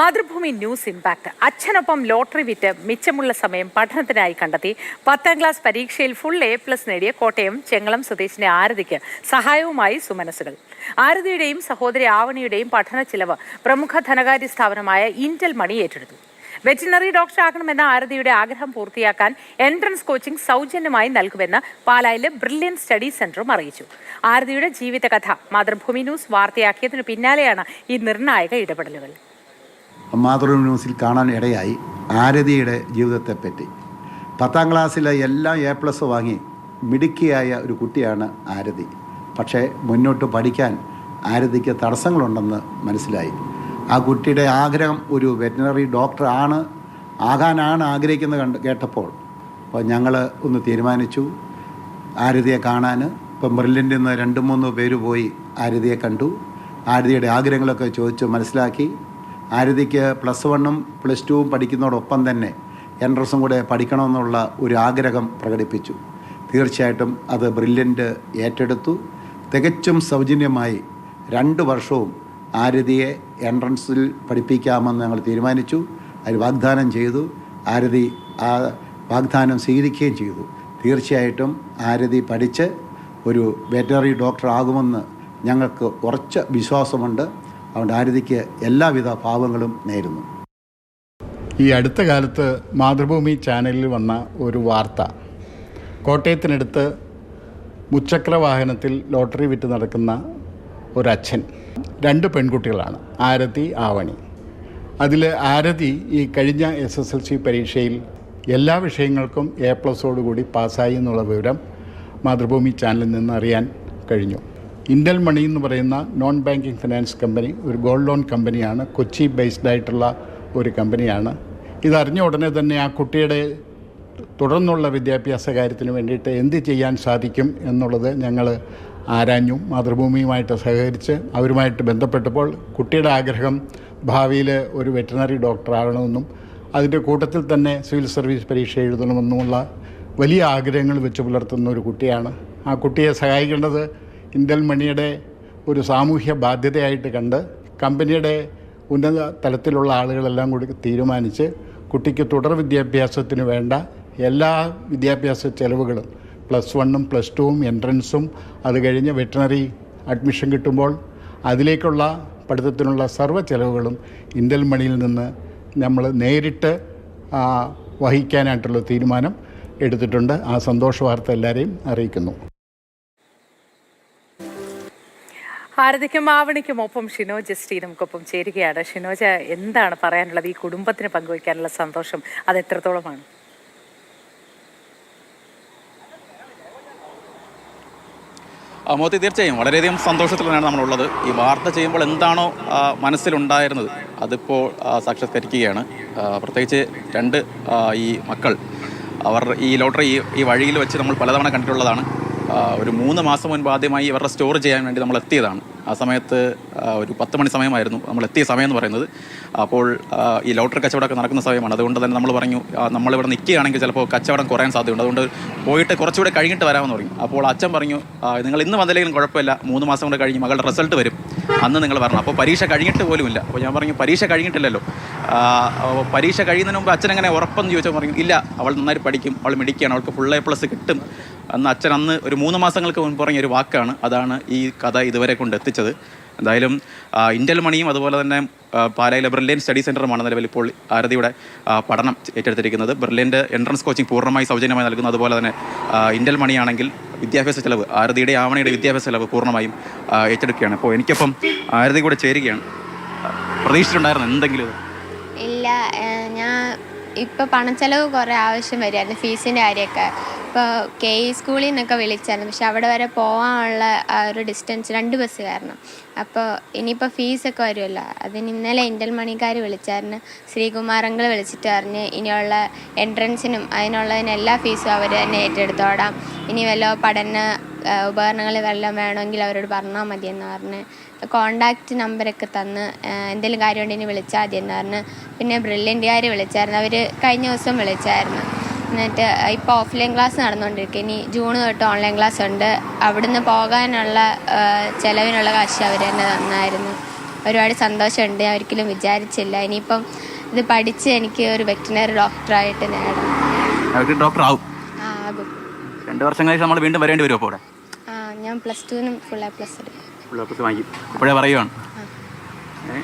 Mathrubhumi news impact. അച്ഛനൊപ്പം lottery വിറ്റ് മിച്ചമുള്ള സമയം പഠനത്തിനായി കണ്ടെത്തി. പത്താം ക്ലാസ് പരീക്ഷയിൽ ഫുൾ എ പ്ലസ് നേടിയ കോട്ടയം ചെങ്ങളം സ്വദേശിനി ആരതിക്ക് സഹായവുമായി സുമനസുകൾ. ആരതിയുടെയും സഹോദരി ആവണിയുടെയും പഠന ചിലവ് പ്രമുഖ ധനകാര്യ സ്ഥാപനമായ ഇന്റൽ മണി ഏറ്റെടുത്തു. വെറ്റിനറി ഡോക്ടർ ആകണമെന്ന ആരതിയുടെ ആഗ്രഹം പൂർത്തിയാക്കാൻ എൻട്രൻസ് കോച്ചിംഗ് സൗജന്യമായി നൽകുമെന്ന് പാലായിലെ ബ്രില്യൻ സ്റ്റഡി സെന്ററും അറിയിച്ചു. ആരതിയുടെ ജീവിതകഥ മാതൃഭൂമി ന്യൂസ് വാർത്തയാക്കിയതിനു പിന്നാലെയാണ് ഈ നിർണായക ഇടപെടലുകൾ. മാതൃഭൂമി ന്യൂസിൽ കാണാൻ ഇടയായി ആരതിയുടെ ജീവിതത്തെ പറ്റി പത്താം ക്ലാസ്സിലെ എല്ലാ എ പ്ലസ് വാങ്ങി മിടുക്കിയായ ഒരു കുട്ടിയാണ് ആരതി. പക്ഷേ മുന്നോട്ട് പഠിക്കാൻ ആരതിക്ക് തടസ്സങ്ങളുണ്ടെന്ന് മനസ്സിലായി. ആ കുട്ടിയുടെ ആഗ്രഹം ഒരു വെറ്റിനറി ഡോക്ടർ ആണ് ആകാനാണ് ആഗ്രഹിക്കുന്നത് കണ്ട് കേട്ടപ്പോൾ അപ്പോൾ ഞങ്ങൾ ഒന്ന് തീരുമാനിച്ചു ആരതിയെ കാണാൻ. ഇപ്പം മെറിലിന്റെ നിന്ന് രണ്ട് മൂന്ന് പേര് പോയി ആരതിയെ കണ്ടു. ആരതിയുടെ ആഗ്രഹങ്ങളൊക്കെ ചോദിച്ച് മനസ്സിലാക്കി. ആരതിക്ക് പ്ലസ് വണ്ണും പ്ലസ് ടുവും പഠിക്കുന്നതോടൊപ്പം തന്നെ എൻട്രൻസും കൂടെ പഠിക്കണമെന്നുള്ള ഒരു ആഗ്രഹം പ്രകടിപ്പിച്ചു. തീർച്ചയായിട്ടും അത് ബ്രില്യന്റ് ഏറ്റെടുത്തു. തികച്ചും സൗജന്യമായി രണ്ട് വർഷവും ആരതിയെ എൻട്രൻസിൽ പഠിപ്പിക്കാമെന്ന് ഞങ്ങൾ തീരുമാനിച്ചു. അതിൽ വാഗ്ദാനം ചെയ്തു. ആരതി ആ വാഗ്ദാനം സ്വീകരിക്കുകയും ചെയ്തു. തീർച്ചയായിട്ടും ആരതി പഠിച്ച് ഒരു വെറ്ററിനറി ഡോക്ടർ ആകുമെന്ന് ഞങ്ങൾക്ക് ഉറച്ച വിശ്വാസമുണ്ട്. അതുകൊണ്ട് ആരതിക്ക് എല്ലാവിധ ഭാവങ്ങളും നേരുന്നു. ഈ അടുത്ത കാലത്ത് മാതൃഭൂമി ചാനലിൽ വന്ന ഒരു വാർത്ത. കോട്ടയത്തിനടുത്ത് മുച്ചക്ര വാഹനത്തിൽ ലോട്ടറി വിറ്റ് നടക്കുന്ന ഒരച്ഛൻ. രണ്ട് പെൺകുട്ടികളാണ് ആരതി ആവണി. അതിൽ ആരതി ഈ കഴിഞ്ഞ എസ് എസ് എൽ സി പരീക്ഷയിൽ എല്ലാ വിഷയങ്ങൾക്കും എ പ്ലസോടുകൂടി പാസ്സായി എന്നുള്ള വിവരം മാതൃഭൂമി ചാനലിൽ നിന്ന് അറിയാൻ കഴിഞ്ഞു. ഇൻഡൽ മണി എന്ന് പറയുന്ന നോൺ ബാങ്കിങ് ഫിനാൻസ് കമ്പനി ഒരു ഗോൾഡ് ലോൺ കമ്പനിയാണ് കൊച്ചി ബേസ്ഡ് ആയിട്ടുള്ള ഒരു കമ്പനിയാണ് ഇതറിഞ്ഞ ഉടനെ തന്നെ ആ കുട്ടിയുടെ തുടർന്നുള്ള വിദ്യാഭ്യാസ കാര്യത്തിന് വേണ്ടിയിട്ട് എന്ത് ചെയ്യാൻ സാധിക്കും എന്നുള്ളത് ഞങ്ങൾ ആരാഞ്ഞു മാതൃഭൂമിയുമായിട്ട് സഹകരിച്ച് അവരുമായിട്ട് ബന്ധപ്പെട്ടപ്പോൾ കുട്ടിയുടെ ആഗ്രഹം ഭാവിയിൽ ഒരു വെറ്റിനറി ഡോക്ടർ ആകണമെന്നും അതിന്റെ കൂട്ടത്തിൽ തന്നെ സിവിൽ സർവീസ് പരീക്ഷ എഴുതണമെന്നുമുള്ള വലിയ ആഗ്രഹങ്ങൾ വെച്ച് പുലർത്തുന്ന ഒരു കുട്ടിയാണ്. ആ കുട്ടിയെ സഹായിക്കേണ്ടത് ഇന്ത്യൻ മണിയുടെ ഒരു സാമൂഹ്യ ബാധ്യതയായിട്ട് കണ്ട് കമ്പനിയുടെ ഉന്നത തലത്തിലുള്ള ആളുകളെല്ലാം കൂടി തീരുമാനിച്ച് കുട്ടിക്ക് തുടർ വിദ്യാഭ്യാസത്തിന് വേണ്ട എല്ലാ വിദ്യാഭ്യാസ ചെലവുകളും പ്ലസ് വണ്ണും പ്ലസ് ടുവും എൻട്രൻസും അത് കഴിഞ്ഞ് വെറ്റിനറി അഡ്മിഷൻ കിട്ടുമ്പോൾ അതിലേക്കുള്ള പഠിത്തത്തിനുള്ള സർവ ചെലവുകളും ഇന്ത്യൻ മണിയിൽ നിന്ന് നമ്മൾ നേരിട്ട് വഹിക്കാനായിട്ടുള്ള തീരുമാനം എടുത്തിട്ടുണ്ട്. ആ സന്തോഷ വാർത്ത എല്ലാവരെയും അറിയിക്കുന്നു. ഭാരതിക്കും ആവണിക്കും ഒപ്പം എസ് നമുക്കൊപ്പം ചേരുകയാണ്. ഷിനോജ എന്താണ് പറയാനുള്ളത്? ഈ കുടുംബത്തിന് പങ്കുവയ്ക്കാനുള്ള സന്തോഷം അത് എത്രത്തോളമാണ്? മോത്തി തീർച്ചയായും വളരെയധികം സന്തോഷത്തിൽ തന്നെയാണ് നമ്മളുള്ളത്. ഈ വാർത്ത ചെയ്യുമ്പോൾ എന്താണോ മനസ്സിലുണ്ടായിരുന്നത് അതിപ്പോൾ സാക്ഷാത്കരിക്കുകയാണ്. പ്രത്യേകിച്ച് രണ്ട് ഈ മക്കൾ. അവർ ഈ ലോട്ടറി ഈ വഴിയിൽ വെച്ച് നമ്മൾ പലതവണ കണ്ടിട്ടുള്ളതാണ്. ഒരു മൂന്ന് മാസം മുൻപ് ആദ്യമായി ഇവരുടെ സ്റ്റോർ ചെയ്യാൻ വേണ്ടി നമ്മൾ എത്തിയതാണ്. ആ സമയത്ത് ഒരു പത്ത് മണി സമയമായിരുന്നു നമ്മൾ എത്തിയ സമയം എന്ന് പറയുന്നത്. അപ്പോൾ ഈ ലോട്ടറി കച്ചവടമൊക്കെ നടക്കുന്ന സമയമാണ്. അതുകൊണ്ട് തന്നെ നമ്മൾ പറഞ്ഞു നമ്മളിവിടെ നിൽക്കുകയാണെങ്കിൽ ചിലപ്പോൾ കച്ചവടം കുറയാൻ സാധ്യതയുണ്ട്. അതുകൊണ്ട് പോയിട്ട് കുറച്ചുകൂടെ കഴിഞ്ഞിട്ട് വരാമെന്ന് പറഞ്ഞു. അപ്പോൾ അച്ഛൻ പറഞ്ഞു നിങ്ങൾ ഇന്ന് വന്നില്ലെങ്കിലും കുഴപ്പമില്ല. മൂന്ന് മാസം കൊണ്ട് കഴിഞ്ഞ് മകളുടെ റിസൾട്ട് വരും. അന്ന് നിങ്ങൾ പറഞ്ഞു അപ്പോൾ പരീക്ഷ കഴിഞ്ഞിട്ട് പോലുമില്ല. അപ്പോൾ ഞാൻ പറഞ്ഞു പരീക്ഷ കഴിഞ്ഞിട്ടില്ലല്ലോ. പരീക്ഷ കഴിയുന്നതിന് മുമ്പ് അച്ഛൻ എങ്ങനെ ഉറപ്പെന്ന് ചോദിച്ചാൽ പറഞ്ഞു ഇല്ല അവൾ നന്നായി പഠിക്കും. അവൾ മിടിക്കുകയാണ് അവൾക്ക് ഫുൾ എ പ്ലസ് കിട്ടും. അന്ന് അച്ഛൻ അന്ന് ഒരു മൂന്ന് മാസങ്ങൾക്ക് മുൻപ് പറഞ്ഞ ഒരു വാക്കാണ്. അതാണ് ഈ കഥ ഇതുവരെ കൊണ്ട് എത്തിച്ചത്. എന്തായാലും ഇന്റൽ മണിയും അതുപോലെ തന്നെ പാലയിലെ ബ്രില്യൻ സ്റ്റഡി സെന്ററുമാണ് നിലവിൽ ഇപ്പോൾ ആരതിയുടെ പഠനം ഏറ്റെടുത്തിരിക്കുന്നത്. ബ്രില്യന്റെ എൻട്രൻസ് കോച്ചിങ് പൂർണമായി സൗജന്യമായി നൽകുന്നു അതുപോലെ തന്നെ ഇന്റൽ മണിയാണെങ്കിൽ വിദ്യാഭ്യാസ ചെലവ് ആരതിയുടെ ആവണയുടെ വിദ്യാഭ്യാസ ചെലവ് പൂർണമായും ഏറ്റെടുക്കുകയാണ്. അപ്പോൾ എനിക്കപ്പം ആരതി കൂടെ ചേരുകയാണ്. പ്രതീക്ഷിച്ചിട്ടുണ്ടായിരുന്നു എന്തെങ്കിലും ഇല്ല ഞാൻ ഇപ്പോൾ പണച്ചെലവ് കുറേ ആവശ്യം വരുമായിരുന്നു ഫീസിന്റെ കാര്യമൊക്കെ. ഇപ്പോൾ കെ ഇ സ്കൂളിൽ നിന്നൊക്കെ വിളിച്ചായിരുന്നു. പക്ഷെ അവിടെ വരെ പോകാനുള്ള ആ ഒരു ഡിസ്റ്റൻസ് രണ്ട് ബസ് കാരണം. അപ്പോൾ ഇനിയിപ്പോൾ ഫീസൊക്കെ വരുമല്ലോ അതിന് ഇന്നലെ ഇന്റൽ മണിക്കാർ വിളിച്ചായിരുന്നു. ശ്രീകുമാരങ്ങൾ വിളിച്ചിട്ട് പറഞ്ഞ് ഇനിയുള്ള എൻട്രൻസിനും അതിനുള്ളതിന് എല്ലാ ഫീസും അവർ തന്നെ ഏറ്റെടുത്തോടാം. ഇനി വല്ല പഠന ഉപകരണങ്ങൾ വല്ലതും വേണമെങ്കിൽ അവരോട് പറഞ്ഞാൽ മതിയെന്ന് പറഞ്ഞ് കോണ്ടാക്റ്റ് നമ്പറൊക്കെ തന്ന് എന്തെങ്കിലും കാര്യം ഉണ്ടെങ്കിൽ വിളിച്ചാൽ മതി എന്ന് പറഞ്ഞ് പിന്നെ ബ്രില്യന്റുകാർ വിളിച്ചായിരുന്നു. അവർ കഴിഞ്ഞ ദിവസം വിളിച്ചായിരുന്നു. എന്നിട്ട് ഇപ്പോൾ ഓഫ്ലൈൻ ക്ലാസ് നടന്നുകൊണ്ടിരിക്കുക ഇനി ജൂൺ തൊട്ട് ഓൺലൈൻ ക്ലാസ് ഉണ്ട്. അവിടുന്ന് പോകാനുള്ള ചിലവിനുള്ള കാശ് അവർ തന്നെ തന്നായിരുന്നു. ഒരുപാട് സന്തോഷമുണ്ട്. ഞാൻ ഒരിക്കലും വിചാരിച്ചില്ല. ഇനിയിപ്പം ഇത് പഠിച്ച് എനിക്ക് ഒരു വെറ്റിനറി ഡോക്ടറായിട്ട് നേടാം. അവർക്ക് ഡോക്ടർ ആവും. ആ ആകും. രണ്ട് വർഷം നമ്മൾ വീണ്ടും വരേണ്ടി വരും അപ്പോൾ ആ ഞാൻ plus ടുവിനും full A plus full plus വാങ്ങിക്കും. ഇപ്പോഴേ പറയുവാണ്. ഏ,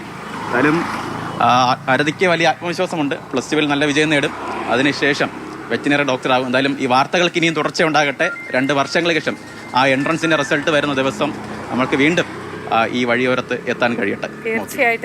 എന്തായാലും ആ, അരതിക്ക് വലിയ ആത്മവിശ്വാസമുണ്ട്. പ്ലസ് ടുവിൽ നല്ല വിജയം നേടും. അതിനുശേഷം വെറ്റിനറി ഡോക്ടറാകും. എന്തായാലും ഈ വാർത്തകൾക്ക് ഇനിയും തുടർച്ച ഉണ്ടാകട്ടെ. രണ്ട് വർഷങ്ങൾക്ക് ശേഷം ആ എൻട്രൻസിന്റെ റിസൾട്ട് വരുന്ന ദിവസം നമ്മൾക്ക് വീണ്ടും ഈ വഴിയോരത്ത് എത്താൻ കഴിയട്ടെ. തീർച്ചയായിട്ടും.